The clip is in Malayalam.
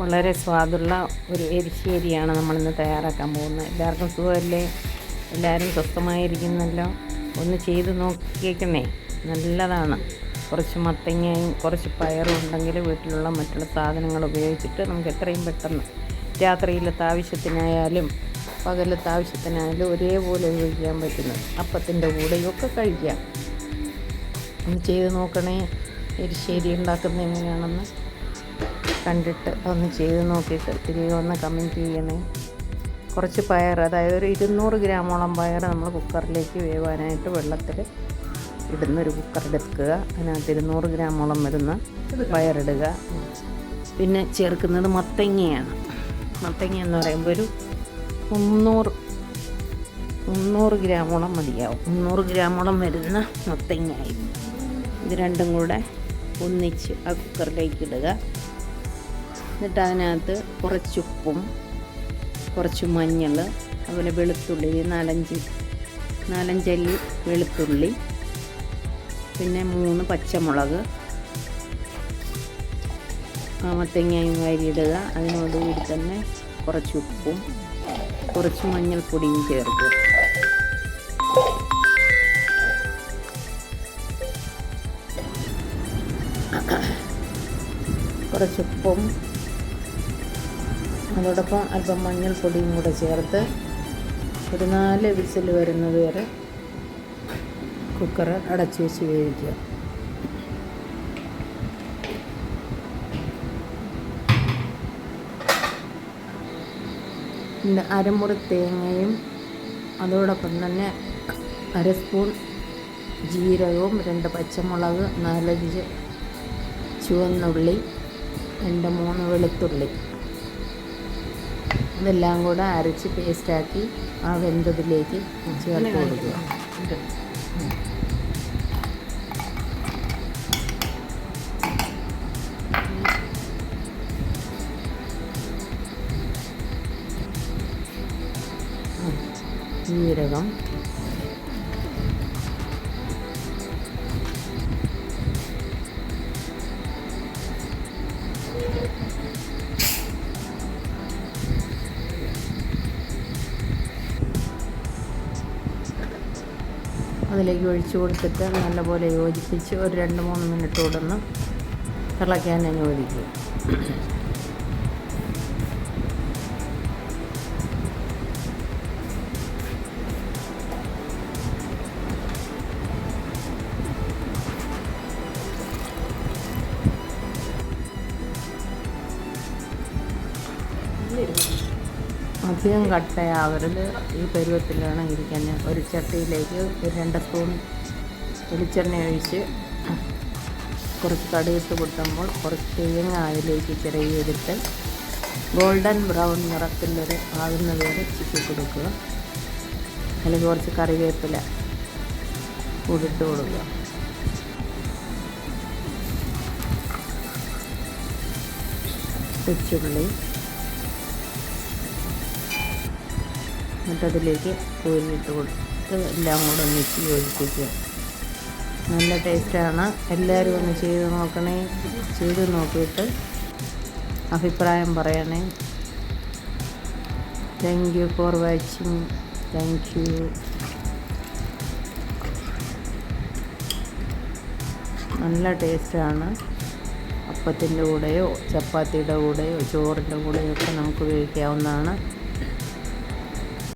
വളരെ സ്വാദുള്ള ഒരു എരിശ്ശേരിയാണ് നമ്മളിന്ന് തയ്യാറാക്കാൻ പോകുന്നത്. എല്ലാവർക്കും സുഖമല്ലേ? എല്ലാവരും സ്വസ്ഥമായിരിക്കുന്നല്ലോ? ഒന്ന് ചെയ്ത് നോക്കിയേക്കണേ നല്ലതാണ്. കുറച്ച് മത്തങ്ങയും കുറച്ച് പയറും ഉണ്ടെങ്കിൽ വീട്ടിലുള്ള മറ്റുള്ള സാധനങ്ങൾ ഉപയോഗിച്ചിട്ട് നമുക്ക് എത്രയും പെട്ടെന്ന് രാത്രിയിലത്തെ ആവശ്യത്തിനായാലും പകലത്തെ ആവശ്യത്തിനായാലും ഒരേപോലെ ഉപയോഗിക്കാൻ പറ്റുന്നത് അപ്പത്തിന്റെ കൂടെയൊക്കെ കഴിക്കാം. ഒന്ന് ചെയ്ത് നോക്കണേ. എരിശ്ശേരി ഉണ്ടാക്കുന്നത് എങ്ങനെയാണെന്ന് കണ്ടിട്ട് ഒന്ന് ചെയ്ത് നോക്കിയിട്ട് തിരികെ ഒന്ന് കമന്റ് ചെയ്യണേ. കുറച്ച് പയർ അതായത് ഒരു ഇരുന്നൂറ് ഗ്രാമോളം പയർ നമ്മൾ കുക്കറിലേക്ക് വേവാനായിട്ട് വെള്ളത്തിൽ ഇടുന്നൊരു കുക്കർ എടുക്കുക. അതിനകത്ത് ഇരുന്നൂറ് ഗ്രാമോളം വരുന്ന പയറിടുക പിന്നെ ചേർക്കുന്നത് മത്തങ്ങയാണ്. മത്തങ്ങ എന്ന് പറയുമ്പോൾ ഒരു മുന്നൂറ് മുന്നൂറ് ഗ്രാമോളം മതിയാവും. മുന്നൂറ് ഗ്രാമോളം വരുന്ന മത്തങ്ങയായി ഇത് രണ്ടും കൂടെ ഒന്നിച്ച് ആ കുക്കറിലേക്ക് ഇടുക. എന്നിട്ട് അതിനകത്ത് കുറച്ചുപ്പും കുറച്ച് മഞ്ഞൾ അതുപോലെ വെളുത്തുള്ളി നാലഞ്ച് നാലഞ്ചല്ലി വെളുത്തുള്ളി പിന്നെ മൂന്ന് പച്ചമുളക് മത്തങ്ങയും വാരിയിടുക അതിനോടുകൂടി തന്നെ കുറച്ച് ഉപ്പും കുറച്ച് മഞ്ഞൾപ്പൊടിയും ചേർക്കുക. കുറച്ച് ഉപ്പും അതോടൊപ്പം അല്പം മഞ്ഞൾപ്പൊടിയും കൂടെ ചേർത്ത് ഒരു നാല് വിസിൽ വരുന്നത് വരെ കുക്കർ അടച്ച് വെച്ച് വേവിക്കുക. അരമുറി തേങ്ങയും അതോടൊപ്പം തന്നെ അര സ്പൂൺ ജീരകവും രണ്ട് പച്ചമുളക് നാലഞ്ച് ചുവന്നുള്ളി രണ്ട് മൂന്ന് വെളുത്തുള്ളി. ഇതെല്ലാം കൂടെ അരച്ച് പേസ്റ്റാക്കി ആ വെന്തതിലേക്ക് ചേർത്ത് കൊടുക്കുക. ജീരകം അതിലേക്ക് ഒഴിച്ചു കൊടുത്തിട്ട് നല്ലപോലെ യോജിപ്പിച്ച് ഒരു രണ്ട് മൂന്ന് മിനിറ്റ് കൂടൊന്ന് തിളയ്ക്കാൻ അനുവദിക്കുക അധികം കട്ടയാവരുത്. ഈ പരുവത്തിലാണ് ഇരിക്കാൻ ഒരു ചട്ടിയിലേക്ക് ഒരു രണ്ട് സ്പൂൺ വെളിച്ചെണ്ണ ഒഴിച്ച് കുറച്ച് കടുകിട്ട് പൊട്ടുമ്പോൾ കുറച്ച് തേങ്ങ അതിലേക്ക് ചിരകിയെടുത്ത് ഗോൾഡൻ ബ്രൗൺ നിറത്തിലൊരു ആകുന്ന വരെ ചിക്കി കൊടുക്കുക. അല്ലെങ്കിൽ കുറച്ച് കറിവേപ്പില കൂടിട്ട് കൊടുക്കുക. കൊച്ചുള്ളി. എന്നിട്ടതിലേക്ക് കോരിയിട്ട് കൊടുത്ത് എല്ലാം കൂടെ ഒന്നിച്ച് യോജിപ്പിക്കുക. നല്ല ടേസ്റ്റാണ്. എല്ലാവരും ഒന്ന് ചെയ്ത് നോക്കണേ. ചെയ്ത് നോക്കിയിട്ട് അഭിപ്രായം പറയണേ. Thank you for watching thank you നല്ല ടേസ്റ്റാണ്. അപ്പത്തിന്റെ കൂടെയോ ചപ്പാത്തിയുടെ കൂടെയോ ചോറിന്റെ കൂടെയോ ഒക്കെ നമുക്ക് ഉപയോഗിക്കാവുന്നതാണ്.